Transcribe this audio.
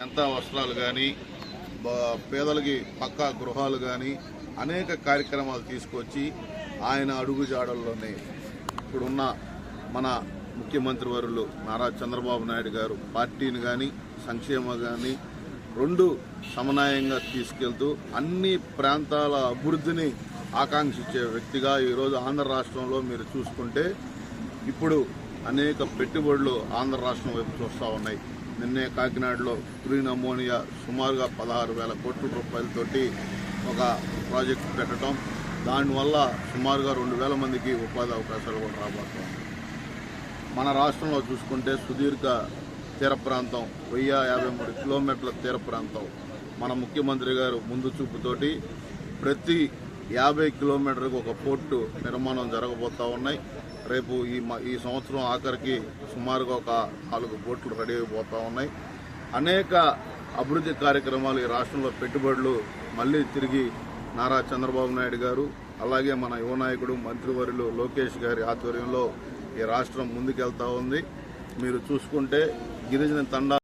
ఎంత వస్త్రాలు కానీ పేదలకి పక్కా గృహాలు కానీ అనేక కార్యక్రమాలు తీసుకొచ్చి ఆయన అడుగుజాడల్లోనే ఇప్పుడున్న మన ముఖ్యమంత్రి వరులు నారా చంద్రబాబు నాయుడు గారు పార్టీని కానీ సంక్షేమ కానీ రెండు సమన్వయంగా తీసుకెళ్తూ అన్ని ప్రాంతాల అభివృద్ధిని ఆకాంక్షించే వ్యక్తిగా ఈరోజు ఆంధ్ర రాష్ట్రంలో మీరు చూసుకుంటే ఇప్పుడు అనేక పెట్టుబడులు ఆంధ్ర రాష్ట్రం వైపు చూస్తూ ఉన్నాయి. నిన్నే కాకినాడలో గ్రీన్ అమోనియా సుమారుగా పదహారు వేల కోట్ల రూపాయలతోటి ఒక ప్రాజెక్ట్ పెట్టడం. దానివల్ల సుమారుగా రెండు వేల మందికి ఉపాధి అవకాశాలు కూడా రాబోతున్నాయి. మన రాష్ట్రంలో చూసుకుంటే సుదీర్ఘ తీర ప్రాంతం వెయ్యి యాభై మూడు కిలోమీటర్ల తీర ప్రాంతం. మన ముఖ్యమంత్రి గారు ముందు చూపుతోటి ప్రతి యాభై కిలోమీటర్కి ఒక పోర్టు నిర్మాణం జరగబోతా ఉన్నాయి. రేపు ఈ మ- ఈ సంవత్సరం ఆఖరికి సుమారుగా ఒక నాలుగు పోర్టులు రెడీ అయిపోతా ఉన్నాయి. అనేక అభివృద్ధి కార్యక్రమాలు ఈ రాష్ట్రంలో పెట్టుబడులు మళ్ళీ తిరిగి నారా చంద్రబాబు నాయుడు గారు అలాగే మన యువ నాయకుడు మంత్రివర్యులు లోకేష్ గారి ఆధ్వర్యంలో ఈ రాష్ట్రం ముందుకెళ్తా ఉంది. మీరు చూసుకుంటే గిరిజన తండా